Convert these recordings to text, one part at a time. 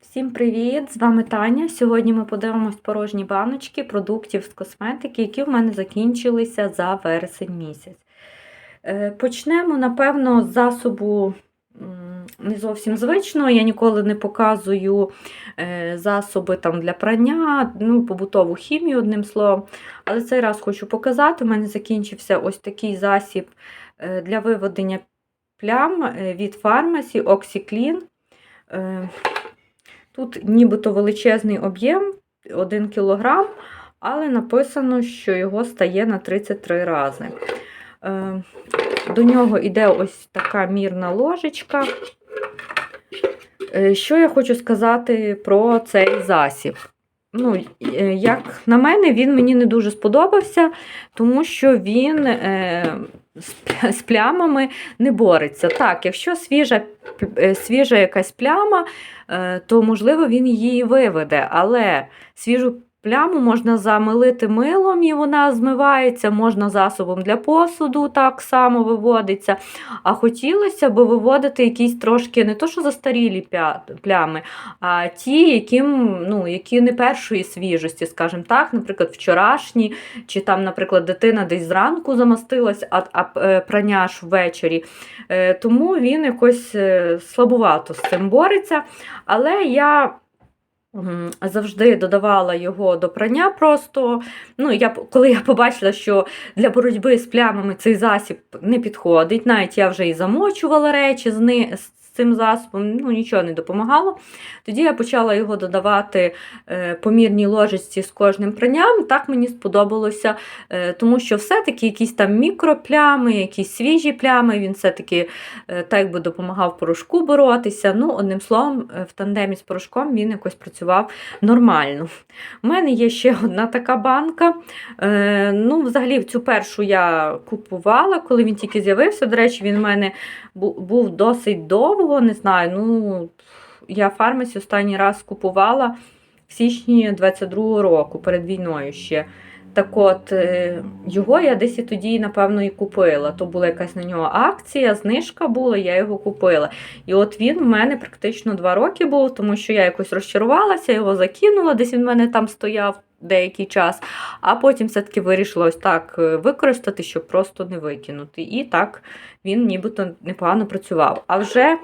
Всім привіт! З вами Таня. Сьогодні ми подивимось порожні баночки продуктів з косметики, які в мене закінчилися за вересень місяць. Е, Почнемо, напевно, з засобу не зовсім звичного. Я ніколи не показую е, засоби там, для прання, ну, побутову хімію, одним словом. Але цей раз хочу показати. У мене закінчився ось такий засіб е, для виведення плям від фармасі OxyClean. Тут нібито величезний об'єм 1 кг, але написано, що його стає на 33 рази. Е, До нього йде ось така мірна ложечка. Е, Що я хочу сказати про цей засіб? Ну, е, Як на мене, він мені не дуже сподобався, тому що він з плямами не бореться. Так, якщо свіжа, свіжа якась пляма, то можливо він її виведе, але свіжу пляму можна замилити милом і вона змивається, можна засобом для посуду так само виводиться. А хотілося б виводити якісь трошки не то, що застарілі плями, а ті, яким, ну, які не першої свіжості, скажімо так, наприклад, вчорашні, чи там, наприклад, дитина десь зранку замастилась, а, а е, прання ж ввечері. Е, Тому він якось е, слабувато з цим бореться. Але я завжди додавала його до прання просто. Ну, я, коли я побачила, що для боротьби з плямами цей засіб не підходить, навіть я вже і замочувала речі з, цим засобом, ну, нічого не допомагало. Тоді я почала його додавати е, по мірній ложечці з кожним пранням. Так мені сподобалося, е, тому що все-таки якісь там мікроплями, якісь свіжі плями, він все-таки е, так якби допомагав порошку боротися. Ну, одним словом, в тандемі з порошком він якось працював нормально. У мене є ще одна така банка. Ну, взагалі, цю першу я купувала, коли він тільки з'явився. До речі, він в мене був досить довго, не знаю. ну, Я фармасі останній раз купувала в січні 22-го року, перед війною ще. Так от, е, його я десь і тоді, напевно, і купила. То була якась на нього акція, знижка була, я його купила. І от він в мене практично два роки був, тому що я якось розчарувалася, його закинула, десь він в мене там стояв деякий час, а потім все-таки вирішила так е, використати, щоб просто не викинути. І так він нібито непогано працював. А вже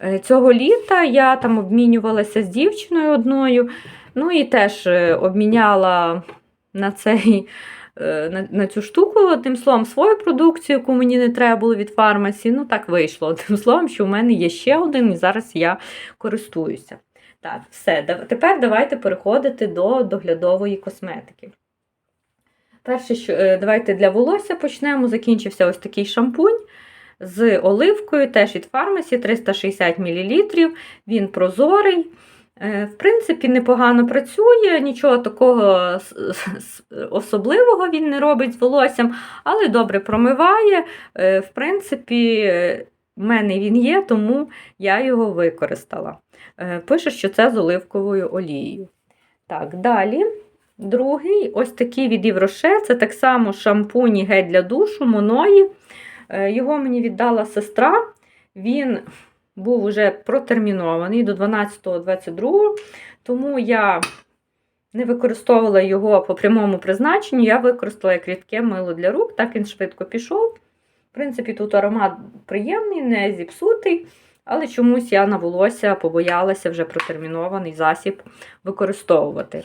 е, цього літа я там обмінювалася з дівчиною одною, ну і теж е, обміняла на цей. На, на цю штуку, одним словом, свою продукцію, яку мені не треба було від фармасі. Ну, так вийшло. Одним словом, що в мене є ще один, і зараз я користуюся. Так, все. Тепер давайте переходити до доглядової косметики. Перше, що е, давайте для волосся почнемо. Закінчився ось такий шампунь з оливкою, теж від фармасі 360 мл. Він прозорий. Е, В принципі, непогано працює, нічого такого особливого він не робить з волоссям, але добре промиває. Е, В принципі, в мене він є, тому я його використала. Е, Пише, що це з оливковою олією. Так, далі. Другий, ось такий від Євроше, це так само шампунь і гель для душу, моної. Е, Його мені віддала сестра. Він був уже протермінований до 12.22, тому я не використовувала його по прямому призначенню. Я використала як рідке мило для рук, так він швидко пішов. В принципі, тут аромат приємний, не зіпсутий, але чомусь я на волосся побоялася вже протермінований засіб використовувати.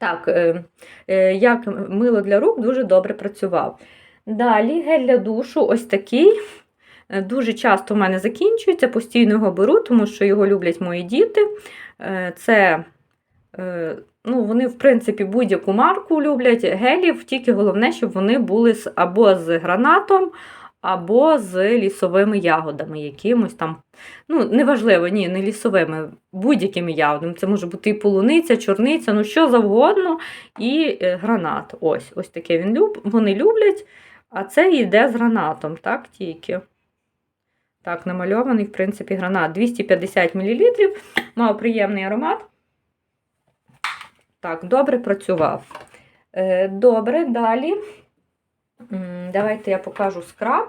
Так, е, е, як мило для рук дуже добре працював. Далі гель для душу ось такий. Е, Дуже часто в мене закінчується, постійно його беру, тому що його люблять мої діти. Це, ну, вони, в принципі, будь-яку марку люблять гелів, тільки головне, щоб вони були або з гранатом, або з лісовими ягодами, якимось там. Ну, неважливо, ні, не лісовими, будь-якими ягодами. Це може бути і полуниця, чорниця, ну що завгодно, і е, гранат. Ось, ось таке він люб... вони люблять. А це йде з гранатом, так, тільки. Так, намальований, в принципі, гранат 250 мл. Мав приємний аромат. Так, добре працював. Е, Добре, далі. Давайте я покажу скраб.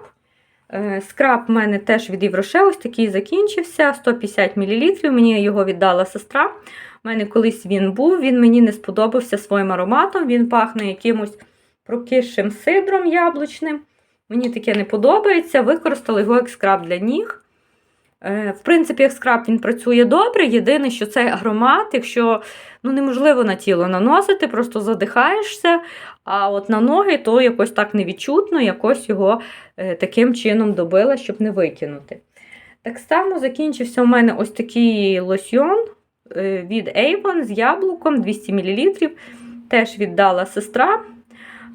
Е, Скраб в мене теж від Євроше, ось такий закінчився, 150 мл. Мені його віддала сестра. У мене колись він був, він мені не сподобався своїм ароматом. Він пахне якимось прокисшим сидром яблучним. Мені таке не подобається. Використала його як скраб для ніг. Е, В принципі, як скраб він працює добре. Єдине, що цей аромат, якщо ну, неможливо на тіло наносити, просто задихаєшся. А от на ноги то якось так невідчутно, якось його е, таким чином добила, щоб не викинути. Так само закінчився у мене ось такий лосьйон е, від Avon з яблуком 200 мл. Теж віддала сестра.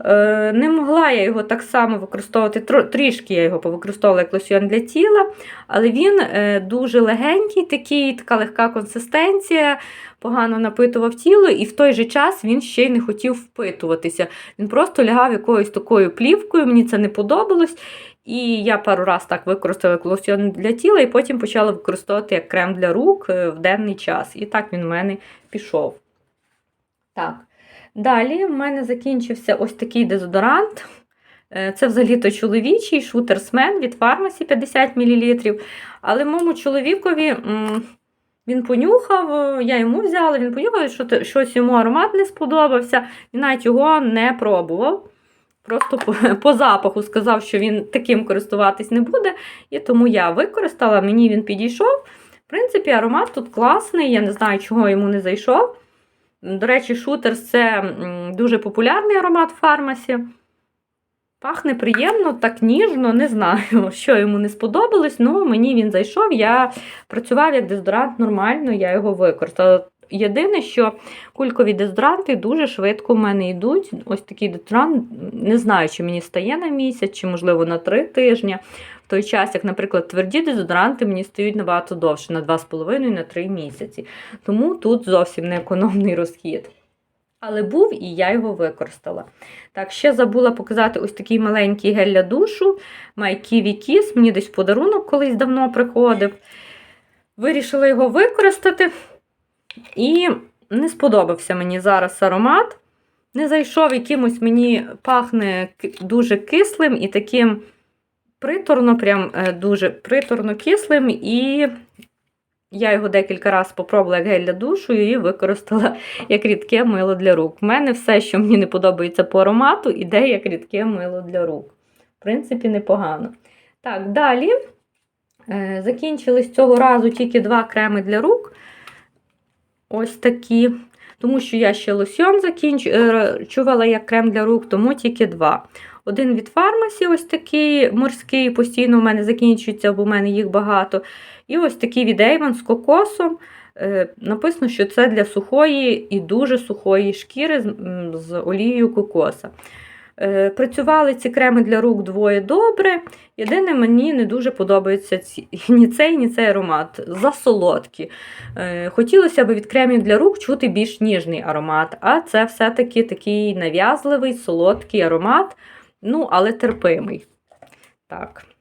Е, Не могла я його так само використовувати, трішки я його повикористовувала як лосьйон для тіла, але він е, дуже легенький, такий, така легка консистенція, погано напитував тіло, і в той же час він ще й не хотів впитуватися. Він просто лягав якоюсь такою плівкою, мені це не подобалось. І я пару раз так використала як для тіла, і потім почала використовувати як крем для рук е, в денний час. І так він в мене пішов. Так. Далі в мене закінчився ось такий дезодорант. Е, Це взагалі-то чоловічий шутерсмен від фармасі 50 мл. Але моєму чоловікові він понюхав, я йому взяла, він понюхав, що щось йому аромат не сподобався, і навіть його не пробував. Просто по, по запаху сказав, що він таким користуватись не буде. І тому я використала, мені він підійшов. В принципі, аромат тут класний, я не знаю, чого йому не зайшов. До речі, шутерс це дуже популярний аромат в фармасі. Пахне приємно, так ніжно, не знаю, що йому не сподобалось, але мені він зайшов. Я працював як дезодорант нормально, я його використала. Єдине, що кулькові дезодоранти дуже швидко в мене йдуть. Ось такий дезодорант, не знаю, чи мені стає на місяць, чи, можливо, на три тижні. В той час, як, наприклад, тверді дезодоранти мені стають набагато довше, на 2,5 на 3 місяці. Тому тут зовсім не економний розхід. Але був і я його використала. Так, ще забула показати ось такий маленький гель для душу. Kiwi Kiss. Мені десь подарунок колись давно приходив. Вирішила його використати. І не сподобався мені зараз аромат. Не зайшов якимось мені пахне дуже кислим і таким приторно, прям е, дуже приторно кислим. І я його декілька разів спробувала як гель для душу і використала як рідке мило для рук. У мене все, що мені не подобається по аромату, іде як рідке мило для рук. В принципі, непогано. Так, далі е, закінчились цього разу тільки два креми для рук. Ось такі. Тому що я ще лосьон закінчувала як крем для рук, тому тільки два. Один від фармасі, ось такий морський, постійно у мене закінчується, бо в мене їх багато. І ось такий від Avon з кокосом. Е, Написано, що це для сухої і дуже сухої шкіри з олією кокоса. Е, Працювали ці креми для рук двоє добре. Єдине, мені не дуже подобається ці, ні цей, ні цей аромат. Засолодкі. Е, Хотілося б від кремів для рук чути більш ніжний аромат, а це все-таки такий нав'язливий, солодкий аромат, ну, але терпимий. Так.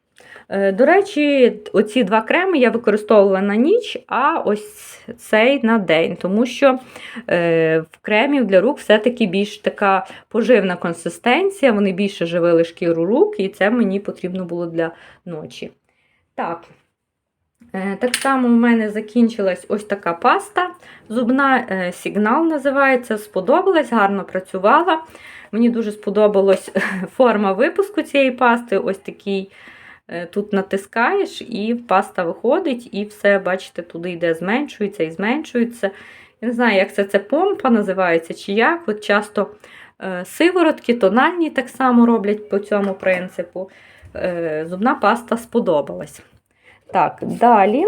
Е, До речі, оці два креми я використовувала на ніч, а ось цей на день, тому що е, в кремів для рук все-таки більш така поживна консистенція, вони більше живили шкіру рук, і це мені потрібно було для ночі. Так, е, так само у мене закінчилась ось така паста. Зубна сигнал називається. Сподобалась, гарно працювала. Мені дуже сподобалась форма випуску цієї пасти. Ось такий. Е, Тут натискаєш, і паста виходить, і все, бачите, туди йде, зменшується і зменшується. Я не знаю, як це це помпа називається, чи як. От часто е, сиворотки, тональні так само роблять по цьому принципу. Е, Зубна паста сподобалась. Так, далі.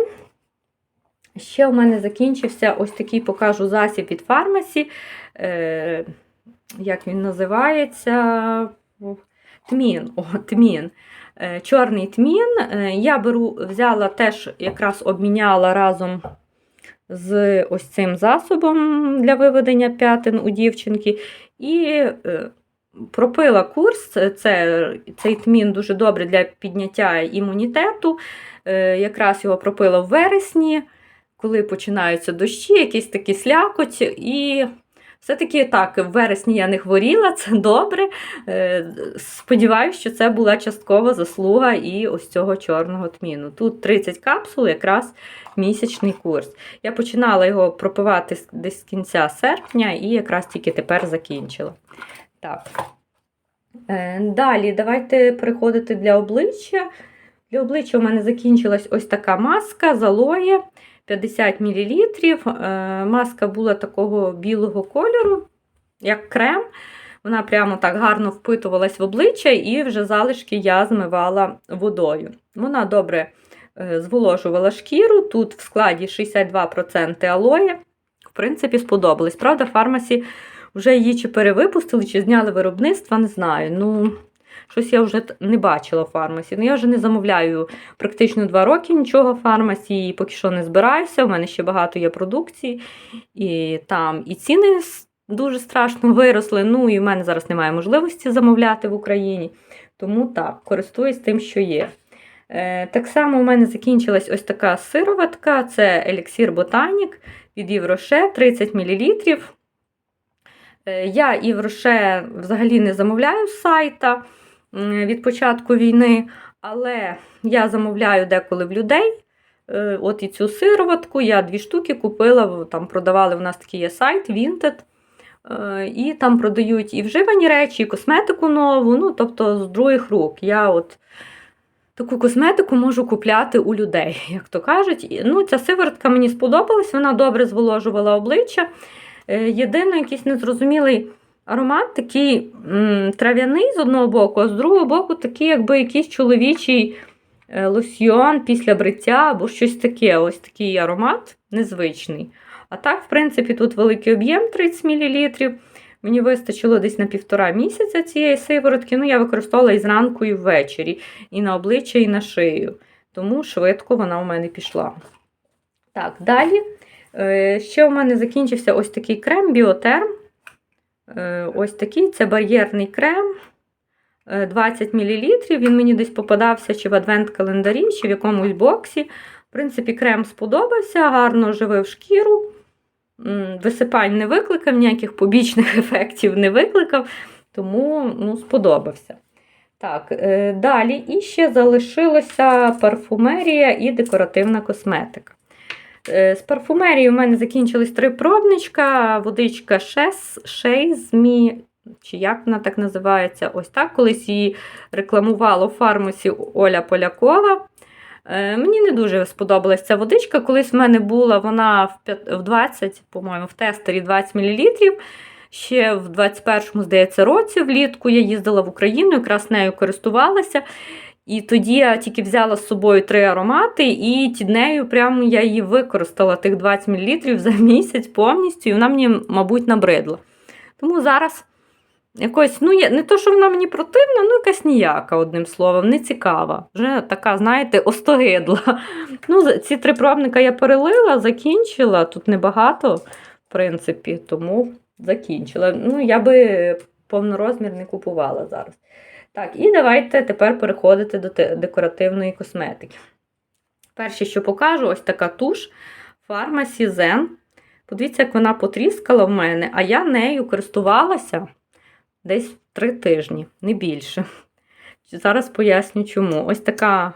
Ще у мене закінчився ось такий покажу засіб від фармасі. Е, як він називається? Тмін. О, тмін. Е, Чорний тмін. Е, Я беру, взяла теж, якраз обміняла разом з ось цим засобом для виведення п'ятин у дівчинки. І е, пропила курс. Це, цей тмін дуже добре для підняття імунітету. Якраз його пропила в вересні, коли починаються дощі, якісь такі слякоть. І Все-таки так, в вересні я не хворіла, це добре. Е, Сподіваюся, що це була часткова заслуга і ось цього чорного тміну. Тут 30 капсул, якраз місячний курс. Я починала його пропивати десь з кінця серпня і якраз тільки тепер закінчила. Так. Е, Далі давайте переходити для обличчя. Для обличчя у мене закінчилась ось така маска з алоє 50 мл. Маска була такого білого кольору, як крем. Вона прямо так гарно впитувалась в обличчя, і вже залишки я змивала водою. Вона добре е, зволожувала шкіру. Тут в складі 62% алоє. В принципі, сподобалось. Правда, фармасі вже її чи перевипустили, чи зняли виробництва, не знаю. Ну, щось я вже не бачила в фармасі. Ну, я вже не замовляю практично два роки нічого в фармасі, і поки що не збираюся. У мене ще багато є продукції, і там і ціни дуже страшно виросли. Ну, і в мене зараз немає можливості замовляти в Україні. Тому так, користуюсь тим, що є. Е, так само у мене закінчилась ось така сироватка, це еліксір Ботанік від Євроше 30 мл. Е, Я Євроше взагалі не замовляю з сайта від початку війни, але я замовляю деколи в людей. Е, От і цю сироватку я дві штуки купила, там продавали у нас такий є сайт Vinted. Е, І там продають і вживані речі, і косметику нову, ну, тобто з других рук. Я от таку косметику можу купляти у людей, як то кажуть. Ну, ця сиворотка мені сподобалась, вона добре зволожувала обличчя. Е, Єдиний якийсь незрозумілий аромат, такий м, трав'яний з одного боку, а з другого боку, такий, якби якийсь чоловічий е, лосьйон після бриття або щось таке. Ось такий аромат незвичний. А так, в принципі, тут великий об'єм 30 мл. Мені вистачило десь на півтора місяця цієї сиворотки. Ну, я використовувала і зранку, і ввечері, і на обличчя, і на шию. Тому швидко вона у мене пішла. Так, далі. Е, Ще у мене закінчився ось такий крем Біотерм. Е, Ось такий це бар'єрний крем. е, 20 мл. Він мені десь попадався чи в адвент-календарі, чи в якомусь боксі. В принципі, крем сподобався, гарно живив шкіру. Висипань не викликав, ніяких побічних ефектів не викликав, тому ну, сподобався. Так, е, далі і ще залишилося парфумерія і декоративна косметика. Е, З парфумерії у мене закінчились три пробничка, водичка Шейзмі, чи як вона так називається, ось так. Колись її рекламувала у фармасі Оля Полякова. Е, Мені не дуже сподобалась ця водичка. Колись в мене була вона в 20, по-моєму, в тестері 20 мл. Ще в 21-му, здається, році влітку я їздила в Україну, якраз нею користувалася. І тоді я тільки взяла з собою три аромати, і тіднею прямо я її використала тих 20 мл за місяць повністю, і вона мені, мабуть, набридла. Тому зараз якось, ну, не то, що вона мені противна, ну якась ніяка, одним словом, не цікава. Вже така, знаєте, остогидла. Ну, ці три пробника я перелила, закінчила. Тут небагато, в принципі, тому закінчила. Ну, я би повнорозмір не купувала зараз. Так, і давайте тепер переходити до декоративної косметики. Перше, що покажу, ось така туш Pharmacy Zen. Подивіться, як вона потріскала в мене, а я нею користувалася десь три тижні, не більше. Зараз поясню чому. Ось така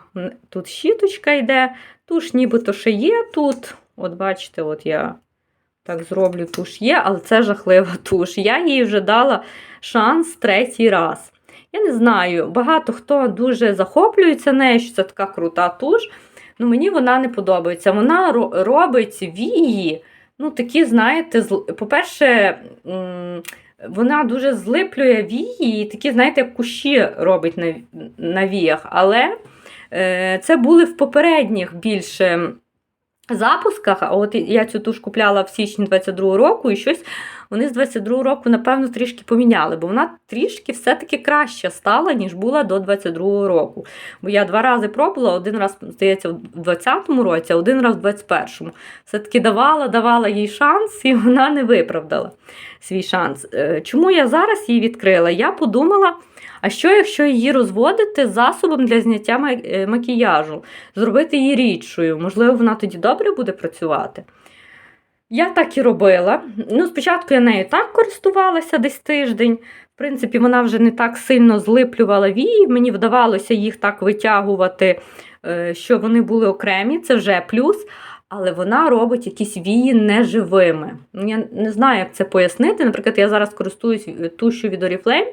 тут щіточка йде, туш нібито ще є тут. От бачите, от я так зроблю, туш є, але це жахлива туш. Я їй вже дала шанс третій раз. Я не знаю, багато хто дуже захоплюється нею, що це така крута туш. Ну, мені вона не подобається. Вона робить вії, ну, такі, знаєте, по-перше, вона дуже злиплює вії, і такі, знаєте, кущі робить на, на віях. Але е, це були в попередніх більше запусках. А от я цю туш купляла в січні 22 року, і щось вони з 22 року, напевно, трішки поміняли, бо вона трішки все-таки краща стала, ніж була до 22 року. Бо я два рази пробувала, один раз, здається, в 20-му році, а один раз в 21-му. Все-таки давала, давала їй шанс, і вона не виправдала свій шанс. Е, Чому я зараз її відкрила? Я подумала. А що, якщо її розводити засобом для зняття е, макіяжу, зробити її рідшою? Можливо, вона тоді добре буде працювати? Я так і робила. Ну, спочатку я нею так користувалася десь тиждень. В принципі, вона вже не так сильно злиплювала вії. Мені вдавалося їх так витягувати, е, що вони були окремі, це вже плюс. Але вона робить якісь вії неживими. Я не знаю, як це пояснити. Наприклад, я зараз користуюсь тушю від Oriflame.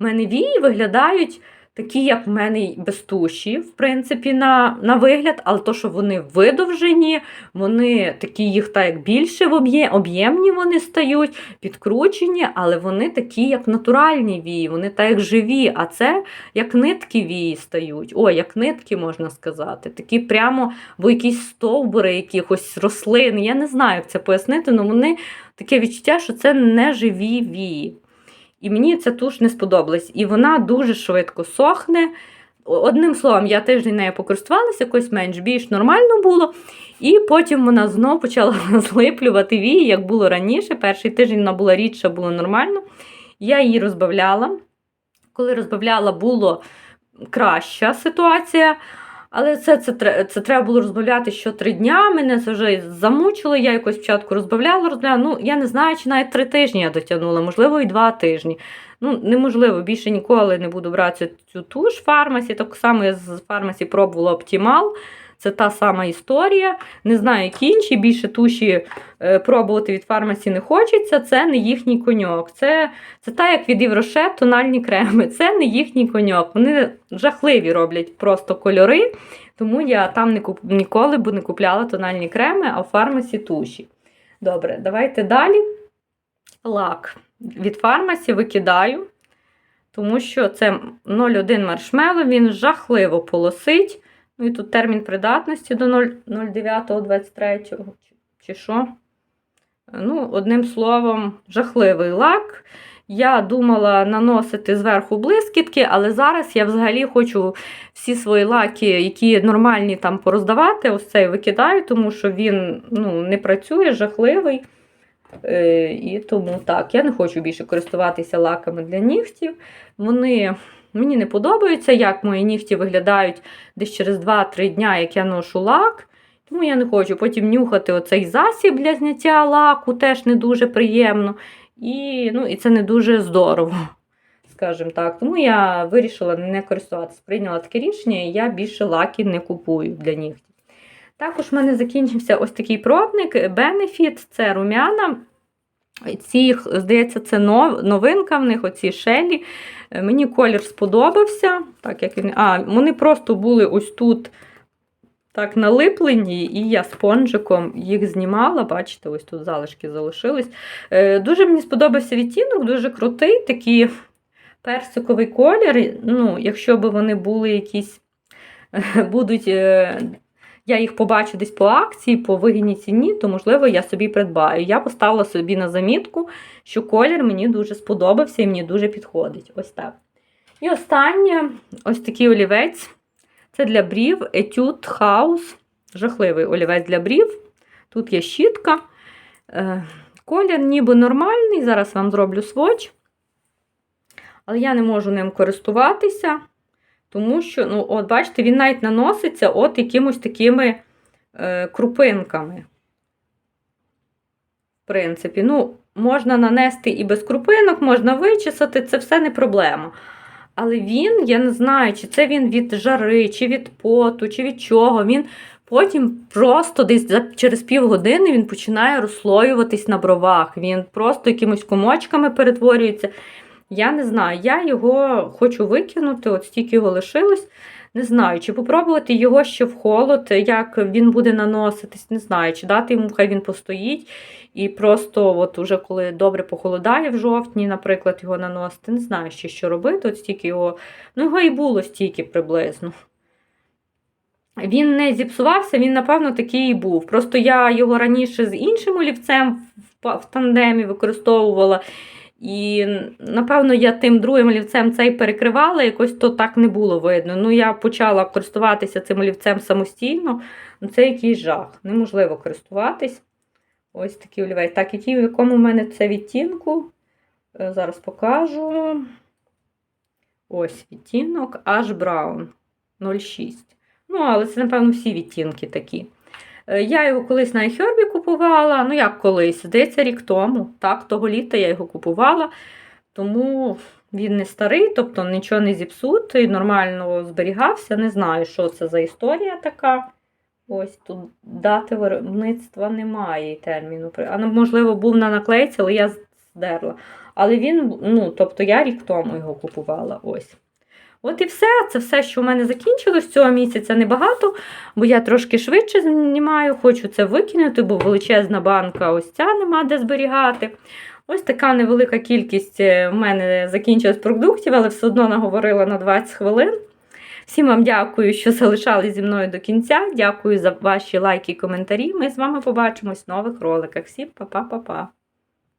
У мене вії виглядають такі, як в мене й без туші, в принципі, на, на вигляд, але то, що вони видовжені, вони такі їх так як більше в об'є- об'ємні вони стають, підкручені, але вони такі, як натуральні вії, вони так як живі, а це як нитки вії стають. О, як нитки можна сказати. Такі прямо бо якісь стовбури якихось рослин. Я не знаю, як це пояснити, але вони таке відчуття, що це не живі вії. І мені ця туш не сподобалась. І вона дуже швидко сохне. Одним словом, я тиждень нею покористувалася, якось менш більш нормально було. І потім вона знов почала злиплювати вії, як було раніше. Перший тиждень вона була рідша, було нормально. Я її розбавляла. Коли розбавляла, було краща ситуація. Але це, це, тре- це треба було розбавляти що три дня. Мене це вже замучило. Я якось спочатку розбавляла, розбавляла. Ну, я не знаю, чи навіть три тижні я дотягнула, можливо, і два тижні. Ну, неможливо, більше ніколи не буду брати цю туш ж фармасі. Так само я з фармасі пробувала Оптімал. Це та сама історія. Не знаю, які інші більше туші е, пробувати від фармасі не хочеться. Це не їхній коньок. Це, це так, як від Євроше тональні креми. Це не їхній коньок. Вони жахливі роблять просто кольори. Тому я там не куп... ніколи б не купляла тональні креми, а в фармасі туші. Добре, давайте далі. Лак. Від фармасі викидаю, тому що це 0,1 маршмело, він жахливо полосить. Ну і тут термін придатності до 0,09.23 чи, чи що. Ну, одним словом, жахливий лак. Я думала наносити зверху блискітки, але зараз я взагалі хочу всі свої лаки, які нормальні там пороздавати, ось цей викидаю, тому що він ну, не працює, жахливий. Е, і тому так, я не хочу більше користуватися лаками для нігтів. Вони мені не подобаються, як мої нігті виглядають десь через 2-3 дня, як я ношу лак. Тому я не хочу потім нюхати оцей засіб для зняття лаку, теж не дуже приємно. І, ну, і це не дуже здорово, скажімо так. Тому я вирішила не користуватися. Прийняла таке рішення, і я більше лаків не купую для нігтів. Також в мене закінчився ось такий пробник Benefit, це румяна. Ці, здається, це новинка в них, оці шелі. Е, Мені колір сподобався. Так, як він... А, вони просто були ось тут так налиплені, і я спонжиком їх знімала. Бачите, ось тут залишки залишились. Е, Дуже мені сподобався відтінок, дуже крутий, такий персиковий колір. Ну, якщо б вони були якісь, будуть. Я їх побачу десь по акції, по вигідній ціні, то, можливо, я собі придбаю. Я поставила собі на замітку, що колір мені дуже сподобався і мені дуже підходить. Ось так. І останнє ось такий олівець. Це для брів Etude House. Жахливий олівець для брів. Тут є щітка. Е, Колір ніби нормальний. Зараз вам зроблю сводч. Але я не можу ним користуватися, тому що, ну, от бачите, він навіть наноситься от якимось такими е, крупинками. В принципі, ну, можна нанести і без крупинок, можна вичесати, це все не проблема. Але він, я не знаю, чи це він від жари, чи від поту, чи від чого. Він потім просто десь через півгодини він починає розслоюватись на бровах. Він просто якимось комочками перетворюється. Я не знаю, я його хочу викинути, от стільки його лишилось. Не знаю, чи попробувати його ще в холод, як він буде наноситись, не знаю, чи дати йому, хай він постоїть. І просто, от уже коли добре похолодає в жовтні, наприклад, його наносити, не знаю ще, що робити. От стільки його, ну його і було стільки приблизно. Він не зіпсувався, він, напевно, такий і був. Просто я його раніше з іншим олівцем в, тандемі використовувала. І, напевно, я тим другим олівцем цей перекривала, якось то так не було видно. Ну, я почала користуватися цим олівцем самостійно. Ну, це якийсь жах. Неможливо користуватись. Ось такий олівець. Так, який, в якому в мене це відтінку. Е, Зараз покажу. Ось відтінок Ash Brown 06. Ну, але це, напевно, всі відтінки такі. Е, Я його колись на iHerb купувала. Ну, як колись, здається, рік тому. Так, того літа я його купувала. Тому він не старий, тобто нічого не зіпсутий, нормально зберігався. Не знаю, що це за історія така. Ось тут дати виробництва немає і терміну. А ну, можливо, був на наклейці, але я здерла. Але він, ну, тобто я рік тому його купувала. Ось. От і все. Це все, що в мене закінчилось цього місяця небагато, бо я трошки швидше знімаю, хочу це викинути, бо величезна банка ось ця нема де зберігати. Ось така невелика кількість е, в мене закінчилась продуктів, але все одно наговорила на 20 хвилин. Всім вам дякую, що залишались зі мною до кінця. Дякую за ваші лайки і коментарі. Ми з вами побачимось в нових роликах. Всім па-па-па-па.